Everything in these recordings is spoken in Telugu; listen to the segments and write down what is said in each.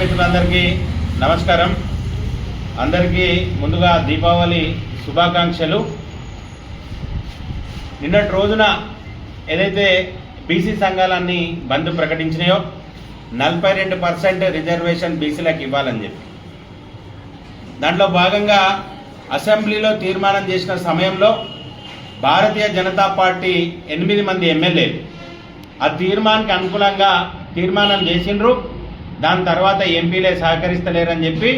మిత్రులందరికీ నమస్కారం. అందరికీ ముందుగా దీపావళి శుభాకాంక్షలు. నిన్నటి రోజున ఏదైతే బీసీ సంఘాలన్నీ బంద్ ప్రకటించినాయో నలభై రెండు పర్సెంట్ రిజర్వేషన్ బీసీలకు ఇవ్వాలని చెప్పి. దాంట్లో భాగంగా అసెంబ్లీలో తీర్మానం చేసిన సమయంలో భారతీయ జనతా పార్టీ ఎనిమిది మంది ఎమ్మెల్యేలు. ఆ తీర్మానానికి అనుకూలంగా తీర్మానం చేసిండ్రు. దాని తర్వాత ఎంపీలే సహకరిస్తలేరని చెప్పి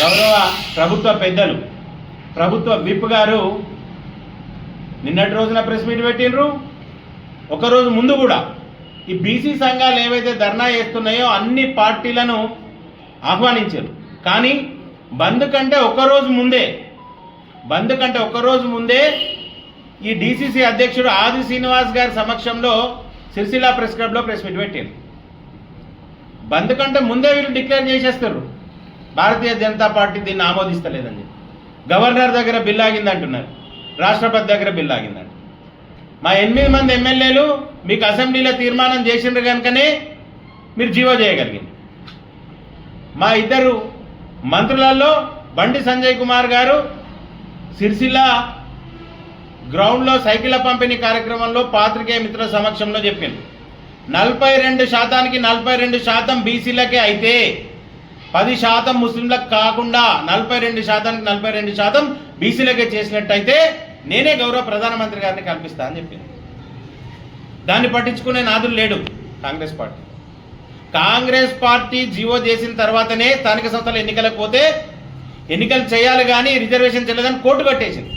గౌరవ ప్రభుత్వ పెద్దలు ప్రభుత్వ విప్ గారు నిన్నటి రోజున ప్రెస్ మీట్ పెట్టినరు ఒకరోజు ముందు కూడా ఈ బీసీ సంఘాలు ఏవైతే ధర్నా చేస్తున్నాయో అన్ని పార్టీలను ఆహ్వానించారు. కానీ బంద్ కంటే ఒకరోజు ముందే బంద్ కంటే ఒకరోజు ముందే ఈ డీసీసీ అధ్యక్షుడు ఆది శ్రీనివాస్ గారి సమక్షంలో సిరిసిల్ల ప్రెస్ క్లబ్లో ప్రెస్ మీట్ పెట్టారు బంద్ కంటే ముందే వీళ్ళు డిక్లేర్ చేసేస్తారు. భారతీయ జనతా పార్టీ దీన్ని ఆమోదిస్తలేదని. చెప్పి గవర్నర్ దగ్గర బిల్ ఆగింది అంటున్నారు. రాష్ట్రపతి దగ్గర బిల్ ఆగిందంట మా ఎనిమిది మంది ఎమ్మెల్యేలు మీకు అసెంబ్లీలో తీర్మానం చేసిండ్రు కనుకనే మీరు జీవో చేయగలిగింది. మా ఇద్దరు మంత్రులలో బండి సంజయ్ కుమార్ గారు సిరిసిల్ల గ్రౌండ్లో సైకిళ్ళ పంపిణీ కార్యక్రమంలో పాత్రికేయ మిత్రుల సమక్షంలో చెప్పింది నలభై రెండు శాతానికి నలభై రెండు శాతం బీసీలకే అయితే పది శాతం ముస్లింలకు కాకుండా నలభై రెండు శాతానికి నలభై రెండు శాతం బీసీలకే చేసినట్టయితే నేనే గౌరవ ప్రధానమంత్రి గారిని కల్పిస్తా అని చెప్పింది. దాన్ని పట్టించుకునే నాదులు లేడు Congress party. Congress party GO చేసిన తర్వాతనే స్థానిక సంస్థల ఎన్నికలకు పోతే ఎన్నికలు చేయాలి కానీ రిజర్వేషన్ చేయలేదని కోర్టు కట్టేసింది.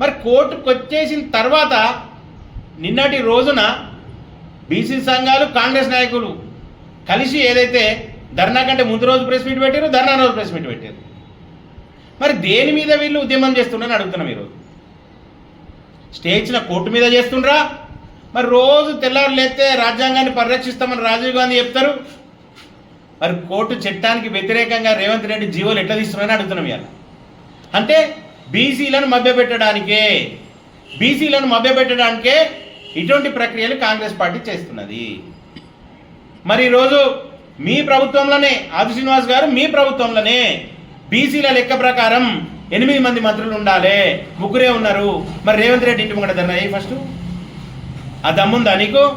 మరి కోర్టుకు వచ్చేసిన తర్వాత నిన్నటి రోజున బీసీ సంఘాలు కాంగ్రెస్ నాయకులు కలిసి ఏదైతే ధర్నా కంటే ముందు రోజు ప్రెస్ మీట్ పెట్టారు ధర్నా రోజు ప్రెస్ మీట్ పెట్టారు. మరి దేని మీద వీళ్ళు ఉద్యమం చేస్తున్నారని అడుగుతున్నాం ఈరోజు స్టే కోర్టు మీద చేస్తుండ్రా? మరి రోజు తెల్లవారు లేస్తే రాజ్యాంగాన్ని పరిరక్షిస్తామని రాజీవ్ గాంధీ చెప్తారు. మరి కోర్టు చట్టానికి వ్యతిరేకంగా రేవంత్ రెడ్డి జీవోలు ఎట్లా తీస్తున్నారని అడుగుతున్నాం ఇవాళ. అంటే బీసీలను మభ్యపెట్టడానికే బీసీలను మభ్యపెట్టడానికే ఇటువంటి ప్రక్రియలు కాంగ్రెస్ పార్టీ చేస్తున్నది. మరి ఈరోజు మీ ప్రభుత్వంలోనే ఆది శ్రీనివాస్ గారు మీ ప్రభుత్వంలోనే బీసీల లెక్క ప్రకారం ఎనిమిది మంది మంత్రులు ఉండాలి. ముగ్గురే ఉన్నారు. మరి రేవంత్ రెడ్డి ఇంటి ముంగట ధర్నా ఫస్ట్. ఆ దమ్ముందా నీకు?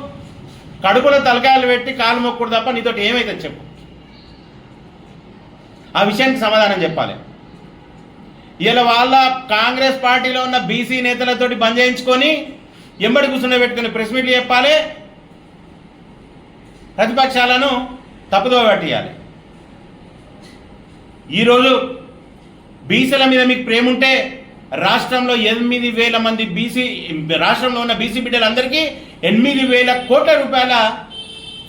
కడుపులో తలకాయలు పెట్టి కాలు మొక్కుడు తప్ప నీతోటి ఏమైతే చెప్పు. ఆ విషయానికి సమాధానం చెప్పాలి. ఇలా వాళ్ళ కాంగ్రెస్ పార్టీలో ఉన్న బీసీ నేతలతోటి బంద్ చేయించుకొని ఎంబడి కూర్చుని పెట్టుకుని ప్రెస్ మీట్లు చెప్పాలి. ప్రతిపక్షాలను తప్పుదో పట్టియాలి. ఈరోజు బీసీల మీద మీకు ప్రేమ ఉంటే రాష్ట్రంలో ఎనిమిది వేల మంది బీసీ రాష్ట్రంలో ఉన్న బీసీ బిడ్డలందరికీ ఎనిమిది వేల కోట్ల రూపాయల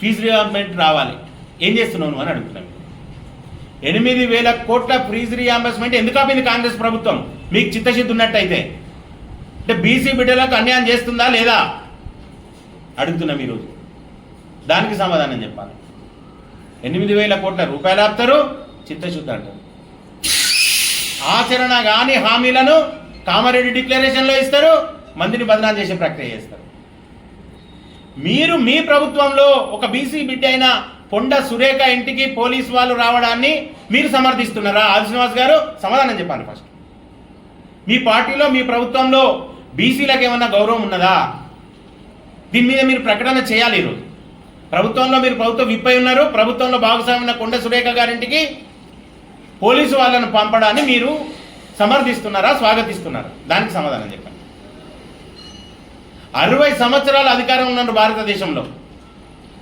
ఫీజు రియంబర్స్మెంట్ రావాలి. ఏం చేస్తున్నావు నువ్వు అని అడుగుతున్నాను ఎనిమిది వేల కోట్ల ఫీజు రియాంబర్స్మెంట్ ఎందుకు ఆపింది కాంగ్రెస్ ప్రభుత్వం? మీకు చిత్తశుద్ధి ఉన్నట్టయితే అంటే బీసీ బిడ్డలకు అన్యాయం చేస్తుందా లేదా? అడుగుతున్నాం ఈరోజు దానికి సమాధానం చెప్పాలి. ఎనిమిది వేల కోట్ల రూపాయలు ఆపుతారు చిత్తశుద్ధి అంటారు. ఆచరణ కాని హామీలను కామారెడ్డి డిక్లరేషన్లో ఇస్తారు మందిని బదనాలు చేసే ప్రక్రియ చేస్తారు. మీరు మీ ప్రభుత్వంలో ఒక బీసీ బిడ్డ అయిన పొండ సురేఖ ఇంటికి పోలీసు వాళ్ళు రావడాన్ని మీరు సమర్థిస్తున్నారా? ఆది శ్రీనివాస్ గారు సమాధానం చెప్పాలి ఫస్ట్. మీ పార్టీలో మీ ప్రభుత్వంలో బీసీలకు ఏమన్నా గౌరవం ఉన్నదా? దీని మీద మీరు ప్రకటన చేయాలి ఈరోజు. ప్రభుత్వంలో మీరు ప్రభుత్వ విప్పై ఉన్నారు. ప్రభుత్వంలో భాగస్వామి ఉన్న కొండ సురేఖ గారింటికి పోలీసు వాళ్ళను పంపడాన్ని మీరు సమర్థిస్తున్నారా స్వాగతిస్తున్నారా? దానికి సమాధానం చెప్పండి. అరవై సంవత్సరాలు అధికారం ఉన్నారు భారతదేశంలో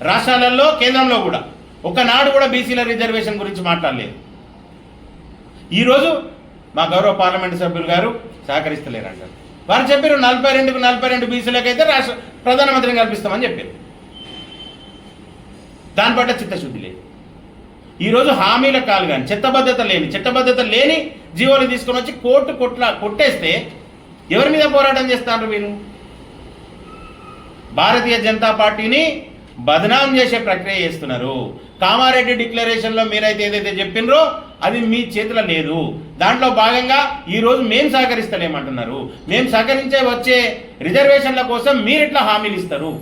రాష్ట్రాలలో కేంద్రంలో కూడా ఒకనాడు కూడా బీసీల రిజర్వేషన్ గురించి మాట్లాడలేదు. ఈరోజు మా గౌరవ పార్లమెంటు సభ్యులు గారు సహకరిస్తలేరు అంటారు వారు చెప్పారు నలభై రెండుకు నలభై రెండు బీసీలకైతే రాష్ట్ర ప్రధానమంత్రిని కల్పిస్తామని చెప్పారు. దాని పట్ల చిత్తశుద్ధి లేదు. ఈరోజు హామీల కాలు కానీ చిత్తబద్ధత లేని చిత్తబద్ధత లేని జీవోలు తీసుకొని వచ్చి కోర్టు కొట్ల కొట్టేస్తే ఎవరి మీద పోరాటం చేస్తారు మీరు భారతీయ జనతా పార్టీని బదనాం చేసే ప్రక్రియ చేస్తున్నారు. కామారెడ్డి డిక్లరేషన్లో మీరైతే ఏదైతే చెప్పినరో అది మీ చేతిలో లేదు. దాంట్లో భాగంగా ఈరోజు మేము సహకరిస్తలేమంటున్నారు. మేము సహకరించే వచ్చే రిజర్వేషన్ల కోసం మీరు ఇట్లా హామీలు ఇస్తారు.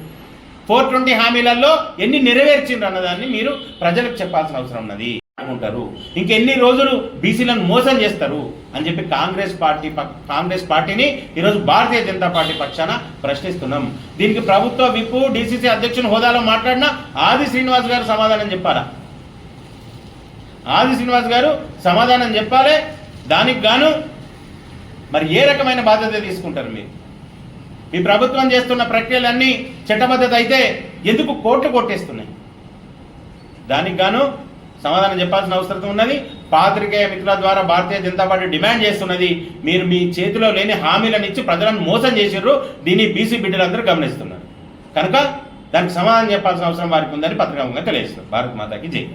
ఫోర్ ట్వంటీ హామీలలో ఎన్ని నెరవేర్చిండ్రు అన్నదాన్ని మీరు ప్రజలకు చెప్పాల్సిన అవసరం ఉన్నది. అనుకుంటారు. ఇంకెన్ని రోజులు బీసీలను మోసం చేస్తారు అని చెప్పి కాంగ్రెస్ పార్టీ కాంగ్రెస్ పార్టీని ఈరోజు భారతీయ జనతా పార్టీ పక్షాన ప్రశ్నిస్తున్నాం. దీనికి ప్రభుత్వ విప్పు డీసీసీ అధ్యక్షుని హోదాలో మాట్లాడిన ఆది శ్రీనివాస్ గారు సమాధానం చెప్పారా ఆది శ్రీనివాస్ గారు సమాధానం చెప్పాలి. దానికి గాను మరి ఏ రకమైన బాధ్యత తీసుకుంటారు మీరు? మీ ప్రభుత్వం చేస్తున్న ప్రక్రియలన్నీ చట్టబద్ధత అయితే ఎందుకు కోర్టు కొట్టేస్తున్నాయి? దానికి గాను సమాధానం చెప్పాల్సిన అవసరం ఉన్నది. పాత్రికేయ మిత్రుల ద్వారా భారతీయ జనతా పార్టీ డిమాండ్ చేస్తున్నది. మీరు మీ చేతిలో లేని హామీలను ఇచ్చి ప్రజలను మోసం చేసిర్రు. దీన్ని బీసీ బిడ్డలందరూ గమనిస్తున్నారు. కనుక దానికి సమాధానం చెప్పాల్సిన అవసరం వారికి ఉందని పత్రికాముఖంగా తెలియజేస్తారు భారత్ మాతాకి జై.